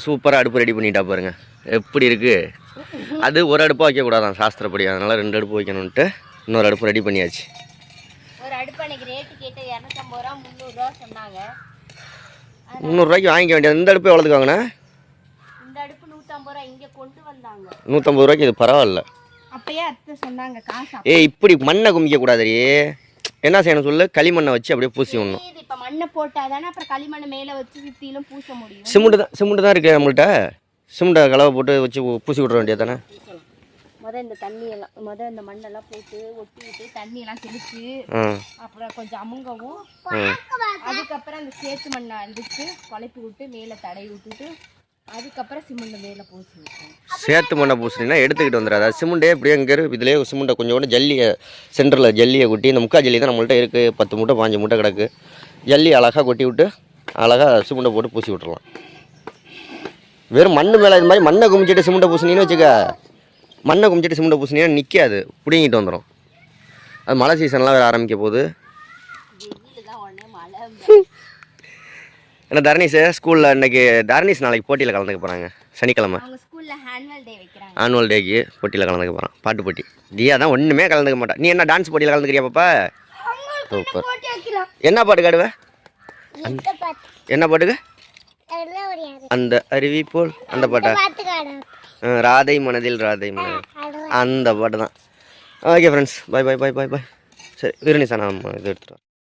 சூப்பராக அடுப்பு ரெடி பண்ணிட்டா பாருங்க. எப்படி இருக்கு? அது ஒரு அடுப்பாக வைக்கக்கூடாதான் சாஸ்திரப்படி. அதனால ரெண்டு அடுப்பு வைக்கணுன்ட்டு இன்னொரு அடுப்பு ரெடி பண்ணியாச்சு. முந்நூறுரூவாய்க்கு வாங்கிக்க வேண்டியது. இந்த அடுப்பு எவ்வளோதுக்கு வாங்கினா இந்த அடுப்பு நூற்றம்பது ரூபா இங்கே கொண்டு வந்தாங்க. நூற்றம்பது ரூபாய்க்கு இது பரவாயில்ல. ஏய் இப்படி மண்ணை குமிக்க கூடாதுடி என்ன செய்யணும் சொல்லு? களிமண்ணை வச்சு அப்படியே பூசி விடணும். மண்ணை போட்டாதானே அப்புறம் களிமண்ணை மேலே வச்சு சுற்றிலும் பூச முடியும். சிமெண்ட் தான் சிமெண்ட் தான் இருக்குது நம்மள்ட்ட. சிமெண்ட்டை கலவை போட்டு வச்சு பூசி விட்ற வேண்டியது தானே பூசலாம் முத இந்த தண்ணி எல்லாம் முத இந்த மண்ணெல்லாம் போட்டு ஒட்டி விட்டு தண்ணி எல்லாம் தெளிச்சு ஆ. அப்புறம் கொஞ்சம் அமுங்கவும் அதுக்கப்புறம் அந்த சேத்து மண்ணை அழுத்து குழப்பி விட்டு மேலே தடவி விட்டுட்டு அதுக்கப்புறம் சிமெண்ட் மேலே பூசி சேத்து மண்ணை பூசினா எடுத்துக்கிட்டு வந்துடாது. அது சிமெண்ட்டே இப்படியே இங்கே இருக்கு. இதுலேயே சிமெண்ட்டை கொஞ்சம் கூட ஜல்லியை சென்டரில் ஜல்லியை கொட்டி இந்த முக்கா ஜல்லி தான் நம்மள்ட்ட இருக்குது பத்து மூட்டை பாஞ்சு மூட்டை கிடக்கு. ஜல்லி அழகாக கொட்டி விட்டு அழகாக சிமெண்ட்டை போட்டு பூசி விட்டுறலாம். வெறும் மண்ணு மேலே இது மாதிரி மண்ணை குமிச்சிட்டு சிமெண்ட்டை பூசினீன்னு வச்சுக்க மண்ணை குமிச்சிட்டு சிமெண்ட்டை பூசினீங்கன்னா நிற்காது பிடிங்கிட்டு வந்துடும் அது மழை சீசன்லாம் வேறு ஆரம்பிக்க போகுது. ஏன்னா தர்ணீஸ் ஸ்கூலில் இன்னைக்கு தர்ணீஸ் நாளைக்கு போட்டியில் கலந்துக்க போகிறாங்க சனிக்கிழமை. ஆனுவல் டேக்கு போட்டியில் கலந்துக்க போகிறான் பாட்டு போட்டி. தியா தான் ஒன்றுமே கலந்துக்க மாட்டான் நீ என்ன டான்ஸ் போட்டியில் கலந்துக்கிறியா பாப்பா? சூப்பர். என்ன பாட்டு காடுவ என்ன பாட்டுக்கு? அந்த அருவி போல் அந்த பாட்டா? ராதை மனதில் ராதை மனதில். அந்த பாட்டு தான். Okay friends bye bye bye bye bye சரி விருணி சார் நான் இது எடுத்துகிட்டு